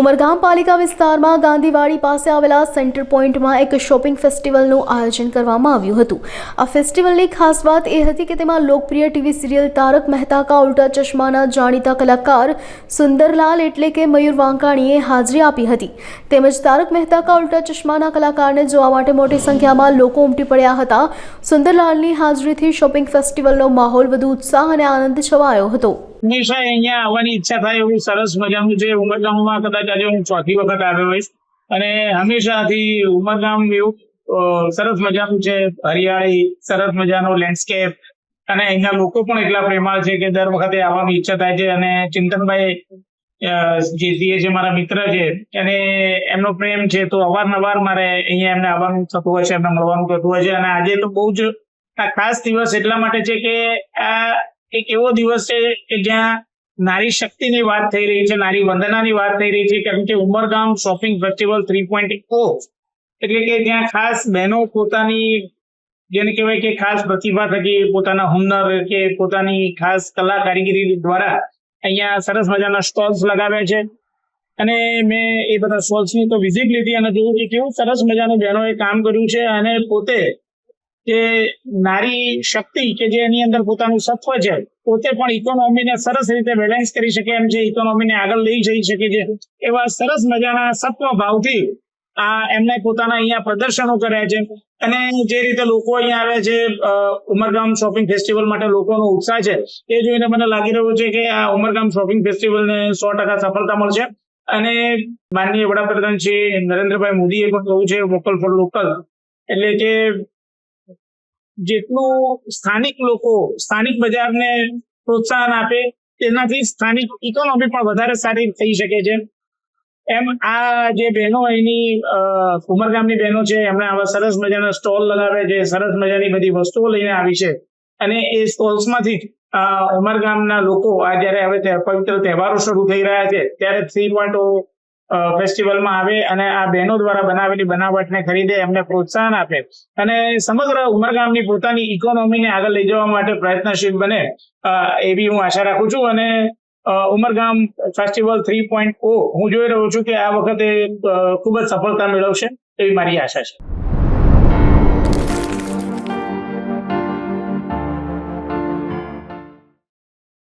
ઉમરગામ પાલિકા વિસ્તારમાં ગાંધીવાડી પાસે આવેલા સેન્ટર પોઈન્ટમાં એક શોપિંગ ફેસ્ટિવલનું આયોજન કરવામાં આવ્યું હતું. આ ફેસ્ટિવલની ખાસ વાત એ હતી કે તેમાં લોકપ્રિય ટીવી સિરિયલ તારક મહેતા કા ઉલ્ટા ચશ્માના જાણીતા કલાકાર સુંદરલાલ એટલે કે મયુર વાંકાણીએ હાજરી આપી હતી. તેમજ તારક મહેતા કા ઉલ્ટા ચશ્માના કલાકારને જોવા માટે મોટી સંખ્યામાં લોકો ઉમટી પડ્યા હતા. સુંદરલાલની હાજરીથી શોપિંગ ફેસ્ટિવલનો માહોલ વધુ ઉત્સાહ અને આનંદ છવાયો હતો. હંમેશા અહીંયા આવવાની ઈચ્છા થાય એવું સરસ મજાનું છે ઉમરગામમાં કદાચ આજે હું ચોથી વખત આવ્યો હોઈશ. અને હંમેશાથી ઉમરગામ એવું સરસ મજાનું છે. હરિયાળી સરસ મજાનો લેન્ડસ્કેપ અને અહીંના લોકો પણ એટલા પ્રેમાળ છે કે દર વખતે આવવાની ઈચ્છા થાય છે. અને ચિંતનભાઈ અ, જે જે છે મારા મિત્ર છે અને એમનો પ્રેમ છે તો અવારનવાર મારે અહીંયા એમને આવવાનું થતું હોય છે એમને મળવાનું થતું હોય છે. અને આજે તો બહુ જ આ ખાસ દિવસ એટલા માટે છે કે આ એક એવો દિવસ છે કે જ્યાં નારી શક્તિની વાત થઈ રહી છે, નારી વંદનાની વાત થઈ રહી છે, કેમ કે Umargam shopping festival three point O. એટલે કે જ્યાં ખાસ બહેનો પોતાની, જેને કહેવાય કે ખાસ પ્રતિભા થકી પોતાના હુનર કે પોતાની ખાસ કલા કારીગરી દ્વારા અહીંયા સરસ મજાના સ્ટોલ્સ લગાવ્યા છે. અને મેં એ બધા સ્ટોલ્સની તો વિઝિટ લીધી અને જોયું કે કેવું સરસ મજાનું બહેનોએ કામ કર્યું છે અને પોતે જે નારી શક્તિ કે જે એની અંદર પોતાનું સત્વ છે, પોતે પણ ઇકોનોમીને સરસ રીતે બેલેન્સ કરી શકે એમ છે ઇકોનોમીને આગળ લઈ જઈ શકે છે. એવા સરસ મજાના સત્વ ભાવથી આ એમને પોતાના અહીંયા પ્રદર્શનો કર્યા છે. અને જે રીતે લોકો અહીંયા આવે છે ઉમરગામ શોપિંગ ફેસ્ટિવલ માટે લોકોનો ઉત્સાહ છે, એ જોઈને મને લાગી રહ્યું છે કે આ ઉમરગામ શોપિંગ ફેસ્ટિવલને સો ટકા સફળતા મળશે. અને માનનીય વડાપ્રધાન શ્રી નરેન્દ્રભાઈ મોદીએ પણ કહ્યું છે વોકલ ફોર લોકલ એટલે કે જેટલું સ્થાનિક લોકો, સ્થાનિક બજારને પ્રોત્સાહન આપે, તેનાથી સ્થાનિક ઇકોનોમી પણ વધારે સારી થઈ શકે છે. એમ આ જે બહેનો એની ઉમરગામની બહેનો છે, એમણે આવા સરસ મજાના સ્ટોલ લગાવે છે, સરસ મજાની બધી વસ્તુઓ લઈને આવી છે. અને એ સ્ટોલ્સમાંથી ઉમરગામના લોકો આ જ્યારે હવે પવિત્ર તહેવારો શરૂ થઈ રહ્યા છે, ત્યારે થ્રી પોઈન્ટ ફેસ્ટિવલમાં આવે અને આ બહેનો દ્વારા બનાવેલી બનાવટને ખરીદે, એમને પ્રોત્સાહન આપે. અને સમગ્ર ઉમરગામની પોતાની ઇકોનોમીને આગળ લઈ જવા માટે પ્રયત્નશીલ બને. એવી હું આશા રાખું છું અને Umargam festival three point O હું જોઈ રહ્યો છું કે આ વખતે ખૂબ જ સફળતા મેળવશે એવી મારી આશા છે.